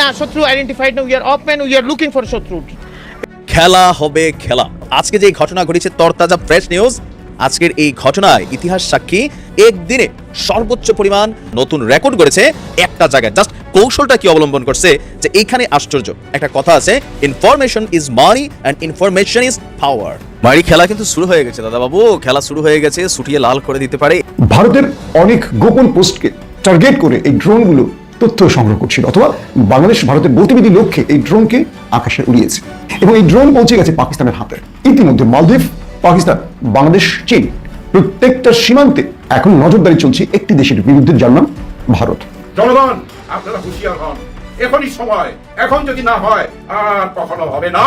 না শত্রু আইডেন্টিফাইড না উই আর অপম্যান উই আর লুকিং ফর শত্রু। খেলা হবে খেলা। আজকে যে ঘটনা ঘটেছে তরতাজা ফ্রেশ নিউজ আজকের এই ঘটনায় ইতিহাস সাক্ষী একদিনে সর্বোচ্চ পরিমাণ নতুন রেকর্ড করেছে একটা জায়গায়। জাস্ট কৌশলটা কি অবলম্বন করছে যে এইখানে আশ্চর্য। একটা কথা আছে information is money and information is power মারি খেলা কিন্তু শুরু হয়ে গেছে দাদা বাবু খেলা শুরু হয়ে গেছে ছুটিয়ে লাল করে দিতে পারে। ভারতের অনেক গোপন পোস্টকে টার্গেট করে এই ড্রোনগুলো তথ্য সংগ্রহ করছিল অথবা বাংলাদেশ ভারতের গতিবিধি লক্ষ্যে এই ড্রোনকে আকাশে উড়িয়েছে। এবং এই ড্রোন পৌঁছে গেছে পাকিস্তানের হাতে। ইতিমধ্যে মালদ্বীপ, পাকিস্তান, বাংলাদেশ, চীন প্রত্যেকটা সীমান্তে এখন নজরদারি চলছে একটি দেশের বিরুদ্ধে, যার নাম ভারত। জনগণ, আপনারা হুঁশিয়ার হন। এখনই সময়। এখন যদি না হয়, আর কখনো হবে না।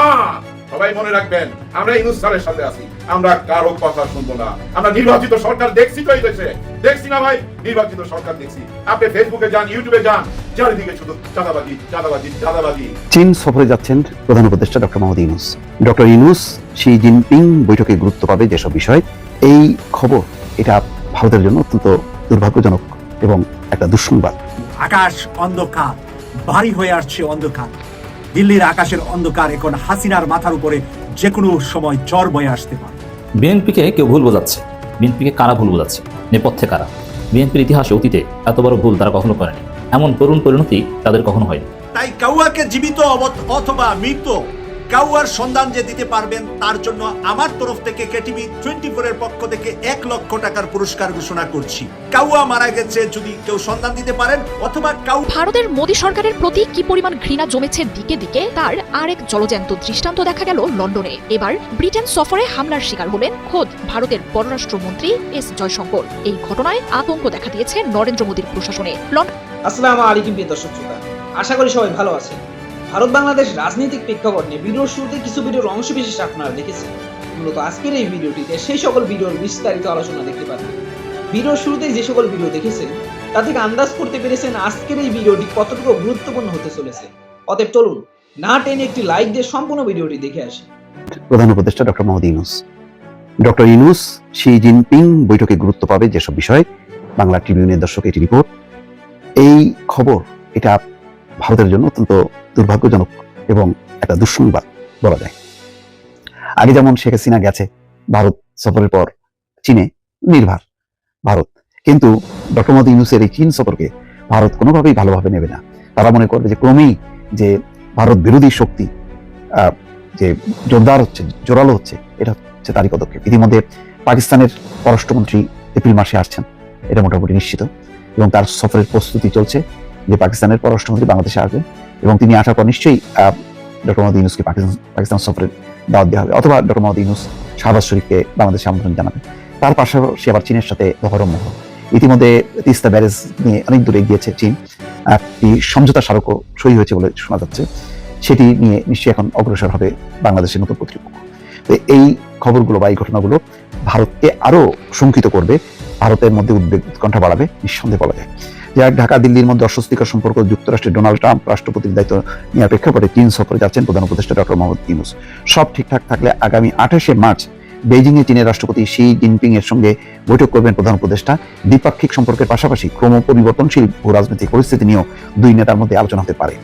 সবাই মনে রাখবেন আমরা ইনুস স্যারের সাথে আছি। আমরা কারও কথা শুনব না। আমরা নির্বাচিত সরকার দেখছি তো এই দেশে। দেখছি না ভাই নির্বাচিত সরকার দেখছি। আপনি ফেসবুকে যান ইউটিউবে যান চারিদিকে শুধু চাঁদাবাজি চাঁদাবাজি চাঁদাবাজি। চীন সফরে যাচ্ছেন প্রধান উপদেষ্টা doctor Mohammad Yunus. Doctor Yunus Xi Jinping বৈঠকে গুরুত্ব পাবে যেসব বিষয়। এই খবর এটা ভারতের জন্য অত্যন্ত দুর্ভাগ্যজনক এবং একটা দুঃসংবাদ। আকাশ অন্ধকার ভারী হয়ে আসছে অন্ধকার। দিল্লির আকাশের অন্ধকার এখন হাসিনার মাথার উপরে যে কোনো সময় জ্বর বয়ে আসতে পারে। বিএনপিকে কেউ ভুল বোঝাচ্ছে। বিএনপিকে কারা ভুল বোঝাচ্ছে? নেপথ্যে কারা? বিএনপির ইতিহাসে অতীতে এত বড় ভুল তারা কখনো করেনি। এমন করুণ পরিণতি তাদের কখনো হয়নি। তাই কাউয়াকে জীবিত অথবা মৃত কাউয়ার সন্ধান যে দিতে পারবেন তার জন্য আমার তরফ থেকে কেটিভি টোয়েন্টি ফোর এর পক্ষ থেকে এক লক্ষ টাকার পুরস্কার ঘোষণা করছি। কাউয়া মারা গেছে যদি কেউ সন্ধান দিতে পারেন অথবা কাউ ভারতের মোদী সরকারের প্রতি কি পরিমাণ ঘৃণা জমেছে দিকে দিকে তার আরেক জলজ্যান্ত দৃষ্টান্ত দেখা গেল লন্ডনে। এবার ব্রিটেন সফরে হামলার শিকার হলেন খোদ ভারতের পররাষ্ট্রমন্ত্রী এস জয়শঙ্কর। এই ঘটনায় আতঙ্ক দেখা দিয়েছে নরেন্দ্র মোদীর প্রশাসনে। লন্ডন আসসালামু আলাইকুম প্রিয় দর্শক শ্রোতা। আশা করি সবাই ভালো আছেন। ভারত বাংলাদেশ রাজনৈতিক প্রেক্ষাপট নিয়ে ভিডিওর শুরুতে কিছু ভিডিওর অংশ বিশেষ আপনারা দেখেছেন। মূলত আজকের এই ভিডিওটিতে সেই সকল ভিডিওর বিস্তারিত আলোচনা দেখতে পাবেন ভিডিওর শুরুতেই যে সকল ভিডিও দেখেছেন, তা থেকে আন্দাজ করতে পেরেছেন আজকের এই ভিডিওটি কতটুকু গুরুত্বপূর্ণ হতে চলেছে। অতএব চলুন, না টেনে একটি লাইক দিয়ে সম্পূর্ণ ভিডিওটি দেখে আসি। প্রধান উপদেষ্টা doctor Mohammad Yunus. Doctor Yunus, Xi Jinping বৈঠকে গুরুত্ব পাবে যেসব বিষয় বাংলা ট্রিবিউনের দর্শক এটি রিপোর্ট। এই খবর, এটা ভারতের জন্য অত্যন্ত দুর্ভাগ্যজনক এবং একটা দুঃসংবাদ বলা যায়। আগে যেমন শেখ হাসিনা গেছে, ভারত সফরের পর চীনে নির্ভার ভারত। কিন্তু ডক্টর মোহাম্মদ ইউনুসের এই চীন সফরকে ভারত কোনোভাবেই ভালোভাবে নেবে না। তারা মনে করবে যে ক্রমেই যে ভারত বিরোধী শক্তি যে জোরদার হচ্ছে, জোরালো হচ্ছে, এটা হচ্ছে তারই পদক্ষেপ। ইতিমধ্যে পাকিস্তানের পররাষ্ট্রমন্ত্রী এপ্রিল মাসে আসছেন, এটা মোটামুটি নিশ্চিত। এবং তার সফরের প্রস্তুতি চলছে যে পাকিস্তানের পররাষ্ট্রমন্ত্রী বাংলাদেশে আসবেন। এবং তিনি আসার পর নিশ্চয়ই ডক্টর মোহাম্মদ ইউনুসকে পাকিস্তান পাকিস্তান সফরের দাওয়াত দেওয়া হবে অথবা ডক্টর মোহাম্মদ ইউনুস শাহবাজ শরীফকে বাংলাদেশে আমন্ত্রণ জানাবে তার পাশাপাশি আবার চীনের সাথে দহরম ইতিমধ্যে তিস্তা ব্যারেজ নিয়ে অনেক দূরে গিয়েছে চীন। একটি সমঝোতা স্মারকও সই হয়েছে বলে শোনা যাচ্ছে। সেটি নিয়ে নিশ্চয়ই এখন অগ্রসর হবে বাংলাদেশের নতুন কর্তৃপক্ষ। তো এই খবরগুলো বা এই ঘটনাগুলো ভারতকে আরও শঙ্কিত করবে। ভারতের মধ্যে উদ্বেগ, উৎকণ্ঠা বাড়াবে, নিঃসন্দেহে বলা যায়। যে ঢাকা, দিল্লির মধ্যে অস্বস্তিকর সম্পর্ক যুক্তরাষ্ট্রের ডোনাল্ড ট্রাম্প রাষ্ট্রপতির দায়িত্ব নেওয়ার প্রেক্ষাপটে চীন সফরে যাচ্ছেন প্রধান উপদেষ্টা ডক্টর মোহাম্মদ ইউনুস। সব ঠিকঠাক থাকলে আগামী আঠাশে মার্চ বেইজিং এ চীনের রাষ্ট্রপতি শি জিনপিং এর সঙ্গে বৈঠক করবেন প্রধান উপদেষ্টা। দ্বিপাক্ষিক সম্পর্কের পাশাপাশি ক্রম পরিবর্তনশীল ভূ রাজনৈতিক পরিস্থিতি নিয়েও দুই নেতার মধ্যে আলোচনা হতে পারে।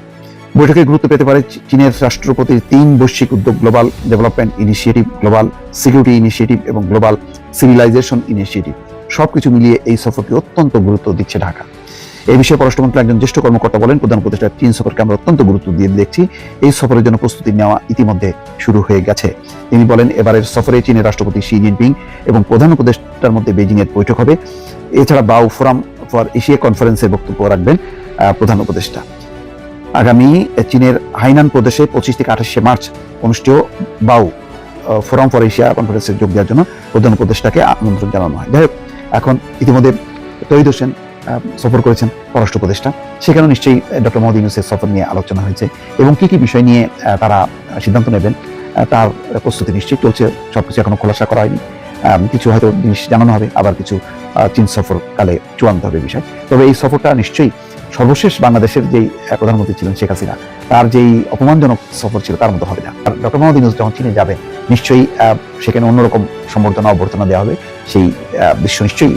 বৈঠকে গুরুত্ব পেতে পারে চীনের রাষ্ট্রপতির তিন বৈশ্বিক উদ্যোগ global development initiative, global security initiative এবং গ্লোবাল সিভিলাইজেশন ইনিশিয়েটিভ। সবকিছু মিলিয়ে এই সফরকে অত্যন্ত গুরুত্ব দিচ্ছে ঢাকা। এই বিষয়ে পররাষ্ট্রমন্ত্রী একজন জ্যেষ্ঠ কর্মকর্তা বলেন, প্রধান উপদেষ্টা চীন সফরকে আমরা অত্যন্ত গুরুত্ব দিয়ে দেখছি। এই সফরের জন্য প্রস্তুতি নেওয়া ইতিমধ্যে শুরু হয়ে গেছে। তিনি বলেন, এবারের সফরে চীনের রাষ্ট্রপতি শি জিনপিং এবং প্রধান উপদেষ্টার মধ্যে বেজিং এর বৈঠক হবে। এছাড়া বাউ ফোরাম ফর এশিয়া কনফারেন্সের বক্তব্য রাখবেন প্রধান উপদেষ্টা। আগামী চীনের হাইনান প্রদেশে পঁচিশ থেকে আঠাশে মার্চ অনুষ্ঠেয় বাউ ফোরাম ফর এশিয়া কনফারেন্সে যোগ দেওয়ার জন্য প্রধান উপদেষ্টাকে আমন্ত্রণ জানানো হয়। যাই এখন ইতিমধ্যে তৈরি হোসেন সফর করেছেন পররাষ্ট্র উপদেষ্টা। সেখানেও নিশ্চয়ই ডক্টর মোহাম্মদ ইউনুসের সফর নিয়ে আলোচনা হয়েছে এবং কি কি বিষয় নিয়ে তারা সিদ্ধান্ত নেবেন তার প্রস্তুতি নিশ্চয়ই চলছে। সবকিছু এখনও খোলাসা করা হয়নি। কিছু হয়তো জিনিস জানানো হবে, আবার কিছু চীন সফর কালে চূড়ান্ত হবে বিষয়। তবে এই সফরটা নিশ্চয়ই সর্বশেষ বাংলাদেশের যেই প্রধানমন্ত্রী ছিলেন শেখ হাসিনা, তার যেই অপমানজনক সফর ছিল, তার মতো হবে না। আর ডক্টর মোহাম্মদ ইউনুস যখন চীনে যাবে নিশ্চয়ই সেখানে অন্যরকম সম্বর্ধনা, অভ্যর্থনা দেওয়া হবে। সেই দৃশ্য নিশ্চয়ই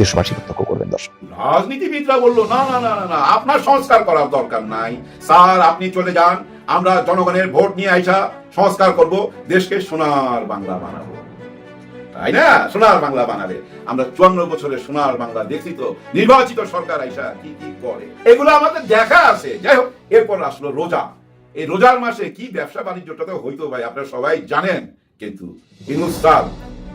দেশবাসী প্রত্যক্ষ করবেন দর্শক। রাজনীতিবিদরা বলল না না না না, আপনার সংস্কার করার দরকার নাই। স্যার, আপনি চলে যান, আমরা জনগণের ভোট নিয়ে আইসা সংস্কার করব, দেশকে সোনার বাংলা বানাবো। তাই না? সোনার বাংলা বানাবে। আমরা চুয়ান্ন বছরের সোনার বাংলা দেখছি তো। নির্বাচিত সরকার আইসা কি কি করে? এগুলো আমাদের দেখা আছে। যাই হোক, এরপর আসলো রোজা। এই রোজার মাসে কি ব্যবসা বাণিজ্যটা তো হইতো ভাই, আপনারা সবাই জানেন। কিন্তু হিন্দুস্তান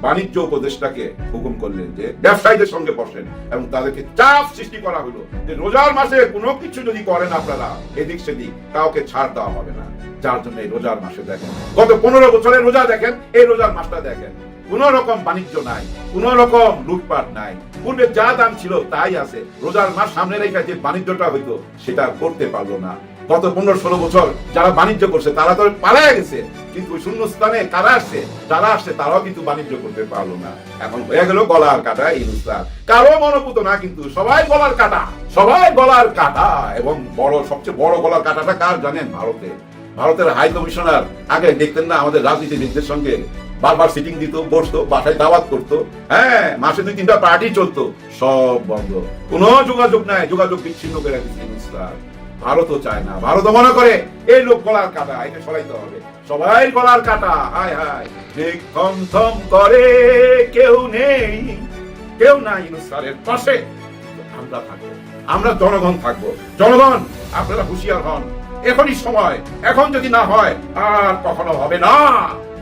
বাণিজ্য উপদেষ্টাকে হুকুম করলেন যে ব্যবসায়ীদের সঙ্গে বসেন এবং তাদেরকে চাপ সৃষ্টি করা হলো যে রোজার মাসে কোনো কিছু যদি করেন আপনারা, এদিক সেদিক কাউকে ছাড় দেওয়া হবে না। যার জন্য এই রোজার মাসে দেখেন, গত পনেরো বছরের রোজা দেখেন, এই রোজার মাসটা দেখেন। কোন রকম বাণিজ্য নাই কোন রকম লুটপাট নাই। পূর্বে যা দাম ছিল তাই আছে। রোজার মাস সামনে রেখে যে বাণিজ্যটা হইতো, সেটা করতে পারল না। গত পনেরো ষোলো বছর যারা বাণিজ্য করছে, তারা তো পালায় গেছে। কিন্তু শূন্য স্থানে কারা আসছে, যারা আসছে, তারাও কিন্তু বাণিজ্য করতে পারল না। এখন হয়ে গেল গলার কাটা এই নুস্তার কারও মনোভূত না, কিন্তু সবাই গলার কাটা। সবাই গলার কাটা, এবং বড়, সবচেয়ে বড় গলার কাটাটা কার জানেন? ভারতে। ভারতের হাই কমিশনার, আগে দেখতেন না আমাদের রাজনীতিবিদদের সঙ্গে? বারবার সিটিং দিত, বসতো, বাসায় দাওয়াত করতো। হ্যাঁ মাসে দুই তিনটা পার্টি চলতো। সব বন্ধ। কোনো যোগাযোগ নাই, যোগাযোগ বিচ্ছিন্ন করে দিচ্ছে ইসলাম। ভারতও চায় না ভারতও মনে করে, এই লোক গলার কাটা, এটা সরাইতে হবে। সবাই গলার কাটা, হায় হায়। থম থম করে, কেউ নেই, কেউ নাই ইনুসারের পাশে। আমরা থাকব, আমরা জনগণ থাকব। জনগণ, আপনারা হুঁশিয়ার হন। এখনই সময়, এখন যদি না হয়, আর কখনো হবে না।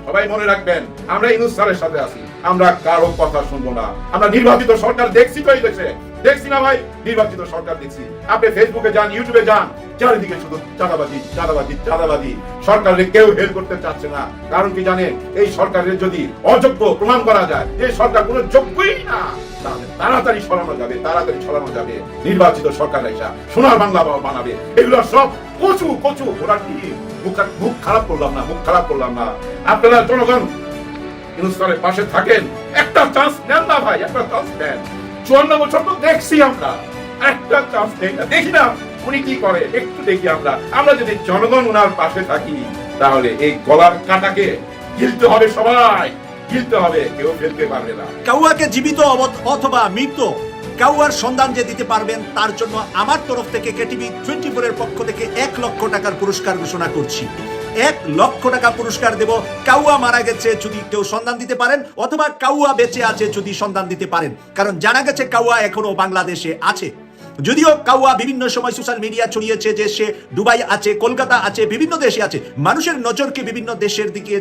সবাই মনে রাখবেন, আমরা ইনুস স্যারের সাথে আছি। আমরা কারও কথা শুনব না। আমরা নির্বাচিত সরকার দেখছি তো এই দেশে। দেখছি না ভাই? নির্বাচিত সরকার দেখছি। আপনি ফেসবুকে যান ইউটিউবে যান, চারিদিকে শুধু চাঁদাবাজি চাঁদাবাজি চাঁদাবাজি। সরকারের কেউ হেল্প করতে চাচ্ছে না। কারণ কি জানেন? এই সরকারের যদি অযোগ্য প্রমাণ করা যায়, যে সরকার কোনো যোগ্যই না, তাহলে তাড়াতাড়ি সরানো যাবে, তাড়াতাড়ি সরানো যাবে। নির্বাচিত সরকার এসা সোনার বাংলা বানাবে। এগুলো সব কচু কচু, ওরা কি? মুখ খারাপ করলাম না, মুখ খারাপ করলাম না। আপনারা জনগণ, হিন্দুস্তানের পাশে থাকেন। একটা চান্স নেন না ভাই, একটা চান্স নেন। চুয়ান্ন বছর তো দেখছি আমরা। একটা চান্স নেই। না দেখি না, উনি কি করে? একটু দেখি আমরা। আমরা যদি জনগণ ওনার পাশে থাকি, তাহলে এই গলার কাটাকে গিলতে হবে সবাই। গিলতে হবে, কেউ ফেলতে পারবে না। কাউয়াকে জীবিত অথবা মৃত কাউয়ার সন্ধান যে দিতে পারবেন, তার জন্য আমার তরফ থেকে কেটিভি টোয়েন্টি ফোরের পক্ষ থেকে এক লক্ষ টাকার পুরস্কার ঘোষণা করছি। এক লক্ষ টাকা পুরস্কার দেব কাউয়া মারা গেছে যদি কেউ সন্ধান দিতে পারেন, অথবা কাউয়া বেঁচে আছে যদি সন্ধান দিতে পারেন। কারণ জানা গেছে কাউয়া এখনও বাংলাদেশে আছে। যদিও কাউয়া বিভিন্ন সময় সোশ্যাল মিডিয়া ছড়িয়েছে যে সে দুবাই আছে, কলকাতা আছে, বিভিন্ন দেশে আছে। মানুষের নজরকে বিভিন্ন দেশের দিকে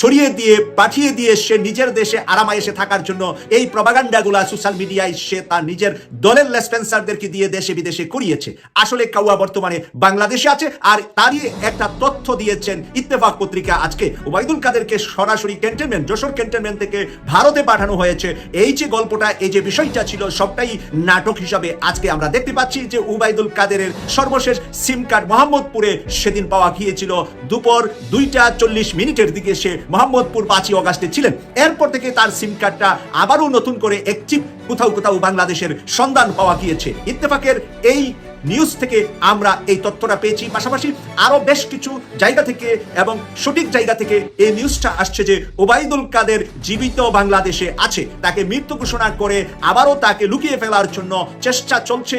ছড়িয়ে দিয়ে, পাঠিয়ে দিয়ে সে নিজের দেশে আরামায়েসে থাকার জন্য এই প্রবাগান্ডাগুলা সোশ্যাল মিডিয়ায় সে তার নিজের দলের লেসপেন্সারদেরকে দিয়ে দেশে বিদেশে করিয়েছে আসলে কাউয়া বর্তমানে বাংলাদেশে আছে আর তারই একটা তথ্য দিয়েছেন ইত্তেফাক পত্রিকা আজকে। ওবায়দুল কাদেরকে সরাসরি ক্যান্টনমেন্ট যশোর ক্যান্টনমেন্ট থেকে ভারতে পাঠানো হয়েছে। এই যে গল্পটা, এই যে বিষয়টা ছিল, সবটাই নাটক হিসাবে আজকে আমরা দেখতে পাচ্ছি যে উবাইদুল কাদেরের সর্বশেষ সিম কার্ড মোহাম্মদপুরে সেদিন পাওয়া গিয়েছিল। দুপুর দুইটা চল্লিশ মিনিটের দিকে সে মোহাম্মদপুর পাঁচই অগাস্টে ছিলেন। এরপর থেকে তার সিম কার্ডটা আবারও নতুন করে একটি কোথাও কোথাও বাংলাদেশের সন্ধান পাওয়া গিয়েছে। ইত্তেফাকের এই নিউজ থেকে আমরা এই তথ্যটা পেয়েছি। পাশাপাশি আরও বেশ কিছু জায়গা থেকে এবং সঠিক জায়গা থেকে এই নিউজটা আসছে যে ওবায়দুল কাদের জীবিত বাংলাদেশে আছে। তাকে মৃত্যু ঘোষণা করে আবারও তাকে লুকিয়ে ফেলার জন্য চেষ্টা চলছে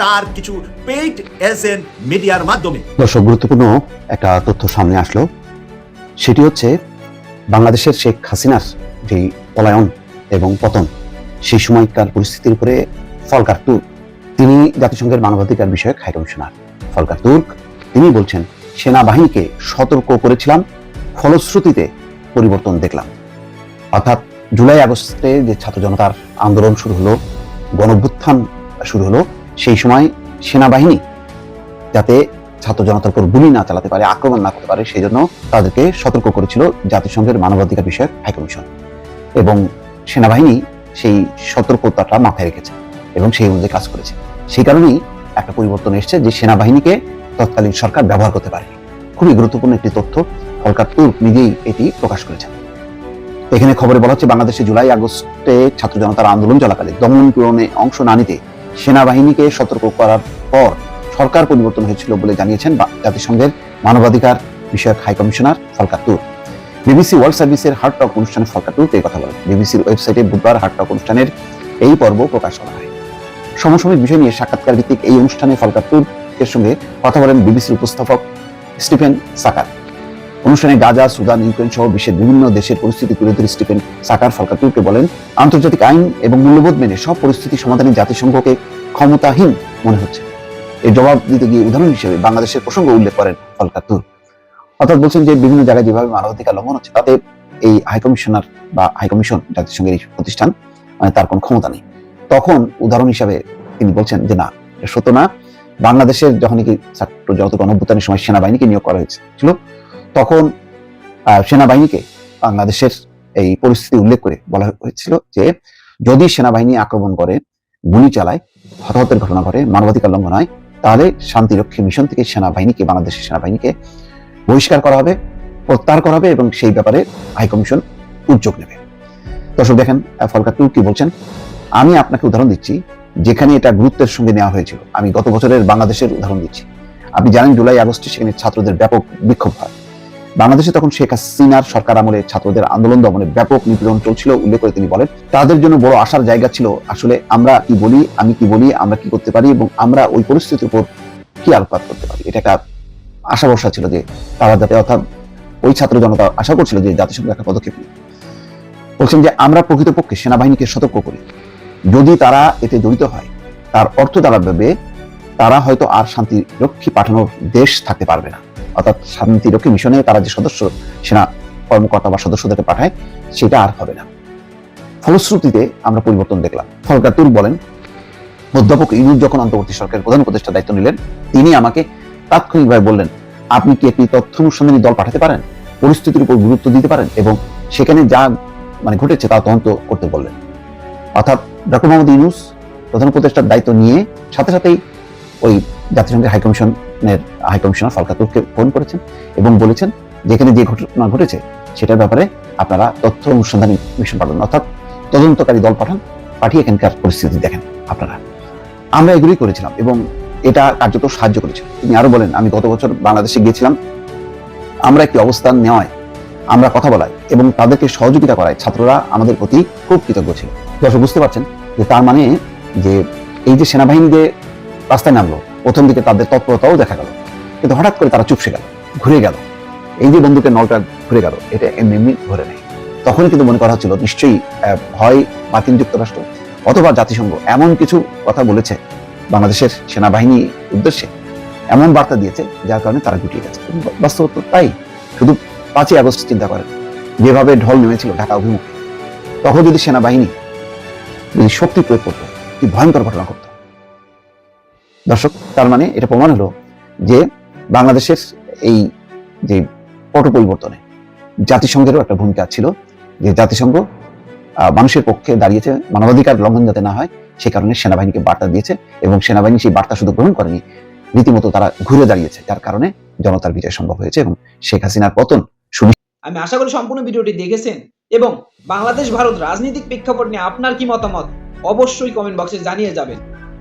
তার কিছু পেইড এজেন্ট মিডিয়ার মাধ্যমে। দর্শক, গুরুত্বপূর্ণ একটা তথ্য সামনে আসলো। সেটি হচ্ছে বাংলাদেশের শেখ হাসিনার যে পলায়ন এবং পতন, সেই সময়কার পরিস্থিতির উপরে ফলকার তুর্ক, তিনি জাতিসংঘের মানবাধিকার বিষয়ক হাই কমিশনার ফলকার তুর্ক, তিনি বলছেন, সেনাবাহিনীকে সতর্ক করেছিলাম, ফলশ্রুতিতে পরিবর্তন দেখলাম। অর্থাৎ জুলাই আগস্টে যে ছাত্র জনতার আন্দোলন শুরু হলো, গণভ্যুত্থান শুরু হলো, সেই সময় সেনাবাহিনী যাতে ছাত্র জনতার উপর গুলি না চালাতে পারে, আক্রমণ না করতে পারে সেই জন্য তাদেরকে সতর্ক করেছিল জাতিসংঘের মানবাধিকার বিষয়ক হাইকমিশন এবং সেনাবাহিনী সেই সতর্কতাটা মাথায় রেখেছে এবং সেই অনুযায়ী কাজ করেছে। সেই কারণেই একটা পরিবর্তন এসেছে যে সেনাবাহিনীকে তৎকালীন সরকার ব্যবহার করতে পারে খুবই গুরুত্বপূর্ণ একটি তথ্য সরকার তুর্ক নিজেই এটি প্রকাশ করেছেন এখানে খবরে বলা হচ্ছে, বাংলাদেশে জুলাই আগস্টে ছাত্র জনতার আন্দোলন চলাকালে দমন পূরণে অংশ না নিতে সেনাবাহিনীকে সতর্ক করার পর সরকার পরিবর্তন হয়েছিল বলে জানিয়েছেন জাতিসংঘের মানবাধিকার বিষয়ক high commissioner Volker Turk. BBC World সার্ভিসের হার্ট টক অনুষ্ঠানে ফলকার তুর এই কথা বলেন। বিবিসির ওয়েবসাইটে বুধবার হার্ট টক অনুষ্ঠানের এই পর্ব প্রকাশ করা হয়। সমসাময়িক বিষয় নিয়ে সাক্ষাৎকার ভিত্তিক এই অনুষ্ঠানে ফলকার তুর্কের সঙ্গে কথা বলেন বিবিসির উপস্থাপক স্টিফেন সাকার। অনুষ্ঠানে গাজা, সুদান, ইউক্রেন সহ বিশ্বের বিভিন্ন দেশের পরিস্থিতি তুলে ধরে স্টিফেন সাকার ফলকা তুর্কে বলেন, আন্তর্জাতিক আইন এবং মূল্যবোধ মেনে সব পরিস্থিতি সমাধানে জাতিসংঘকে ক্ষমতাহীন মনে হচ্ছে। এর জবাব দিতে গিয়ে উদাহরণ হিসেবে বাংলাদেশের প্রসঙ্গ উল্লেখ করেন ফলকা তুর্ক অর্থাৎ বলছেন যে বিভিন্ন জায়গায় যেভাবে মানবাধিকার লঙ্ঘন হচ্ছে, তাতে এই হাইকমিশনার বা হাইকমিশন জাতিসংঘের এই প্রতিষ্ঠান মানে তার কোনো ক্ষমতা নেই। তখন উদাহরণ হিসাবে তিনি বলছেন যে না সত্য না। বাংলাদেশের যখন কি ছাত্র যত গণভ্যুত্থানের সময় সেনাবাহিনীকে নিয়োগ করা হয়েছিল, তখন সেনাবাহিনীকে বাংলাদেশের এই পরিস্থিতি উল্লেখ করে বলা হয়েছিল যে যদি সেনাবাহিনী আক্রমণ করে, গুলি চালায়, হতাহতের ঘটনা ঘটে, মানবাধিকার লঙ্ঘন হয় তাহলে শান্তিরক্ষী মিশন থেকে সেনাবাহিনীকে, বাংলাদেশের সেনাবাহিনীকে বহিষ্কার করা হবে, প্রত্যাহার করা হবে এবং সেই ব্যাপারে হাইকমিশন উদ্যোগ নেবে। দর্শক দেখেন ফলকা তুর্কি বলছেন? আমি আপনাকে উদাহরণ দিচ্ছি, যেখানে এটা গুরুত্বের সঙ্গে নেওয়া হয়েছিল। আমি গত বছরের বাংলাদেশের উদাহরণ দিচ্ছি। আপনি জানেন, জুলাই আগস্টে সেখানে ছাত্রদের ব্যাপক বিক্ষোভ হয়। বাংলাদেশে তখন শেখ হাসিনার সরকার আমলে ছাত্রদের আন্দোলন দমনে ব্যাপক নিপীড়ন চলছিল, উল্লেখ করে তিনি বলেন, তাদের জন্য বড় আশার জায়গা ছিল, আসলে আমরা কি বলি, আমি কি বলি, আমরা কি করতে পারি এবং আমরা ওই পরিস্থিতির উপর কি আলোকপাত করতে পারি? এটা একটা আশা ভরসা ছিল যে তারা যাতে, অর্থাৎ ওই ছাত্র জনতা আশা করছিল যে জাতিসংঘ একটা পদক্ষেপ নেবে বলছেন যে, আমরা প্রকৃতপক্ষে সেনাবাহিনীকে সতর্ক করি। যদি তারা এতে জড়িত হয়, তার অর্থ দাঁড়াবে তারা হয়তো আর শান্তি রক্ষী পাঠানোর দেশ থাকতে পারবে না। অর্থাৎ শান্তিরক্ষী মিশনে তারা যে সদস্য, সেনা কর্মকর্তা বা সদস্যদেরকে পাঠায়, সেটা আর হবে না। ফলশ্রুতিতে আমরা পরিবর্তন দেখলাম। ফলকা তুর বলেন, অধ্যাপক ইনুজ যখন অন্তর্বর্তী সরকারের প্রধান উপদেষ্টা দায়িত্ব নিলেন, তিনি আমাকে তাৎক্ষণিকভাবে বললেন, আপনি কি একটি তথ্য অনুসন্ধানী দল পাঠাতে পারেন? পরিস্থিতির উপর গুরুত্ব দিতে পারেন? এবং সেখানে যা মানে ঘটেছে তা তদন্ত করতে বললেন। অর্থাৎ ডক্টর মোহাম্মদ ইউনুস প্রধান উপদেষ্টার দায়িত্ব নিয়ে সাথে সাথেই ওই জাতিসংঘের হাইকমিশনের হাইকমিশনার ফালকাতুরকে ফোন করেছেন এবং বলেছেন যেখানে যে ঘটনা ঘটেছে সেটার ব্যাপারে আপনারা তথ্য অনুসন্ধানী মিশন পাঠান। অর্থাৎ তদন্তকারী দল পাঠান, পাঠিয়ে এখানকার পরিস্থিতি দেখেন আপনারা। আমরা এগুলোই করেছিলাম এবং এটা কার্যত সাহায্য করেছিল। তিনি আরও বলেন, আমি গত বছর বাংলাদেশে গিয়েছিলাম, আমরা একটি অবস্থান নেওয়ায় আমরা কথা বলাই এবং তাদেরকে সহযোগিতা করায় ছাত্ররা আমাদের প্রতি খুব কৃতজ্ঞ ছিল। দর্শক, বুঝতে পারছেন যে তার মানে যে এই যে সেনাবাহিনী যে রাস্তায় নামলো প্রথম দিকে তাদের তৎপরতাও দেখা গেল। কিন্তু হঠাৎ করে তারা চুপসে গেল, ঘুরে গেল। এই যে বন্দুকের নলটা ঘুরে গেল, এটা এমনি এমনি ঘুরে নেই তখন কিন্তু মনে করা হচ্ছিল, নিশ্চয়ই হয় মার্কিন যুক্তরাষ্ট্র অথবা জাতিসংঘ এমন কিছু কথা বলেছে বাংলাদেশের সেনাবাহিনী উদ্দেশ্যে। এমন বার্তা দিয়েছে, যার কারণে তারা গুটিয়ে গেছে। বাস্তব তাই, শুধু পাঁচই আগস্ট চিন্তা করেন, যেভাবে ঢল নেমেছিল ঢাকা অভিমুখে। তখন যদি সেনাবাহিনী যদি শক্তি প্রয়োগ করতো, কি ভয়ঙ্কর ঘটনা ঘটতো। দর্শক, তার মানে এটা প্রমাণ হলো যে বাংলাদেশের এই যে পট পরিবর্তনে জাতিসংঘেরও একটা ভূমিকা ছিল, যে জাতিসংঘ মানুষের পক্ষে দাঁড়িয়েছে, মানবাধিকার লঙ্ঘন যাতে না হয়, সে কারণে সেনাবাহিনীকে বার্তা দিয়েছে এবং সেনাবাহিনী সেই বার্তা শুধু গ্রহণ করেনি, রীতিমতো তারা ঘুরে দাঁড়িয়েছে। যার কারণে জনতার বিজয় সম্ভব হয়েছে এবং শেখ হাসিনার পতন আমি আশা করি সম্পূর্ণ ভিডিওটি দেখেছেন এবং বাংলাদেশ ভারত রাজনৈতিক প্রেক্ষাপট নিয়ে আপনার কি মতামত, অবশ্যই কমেন্ট বক্সে জানিয়ে যাবেন।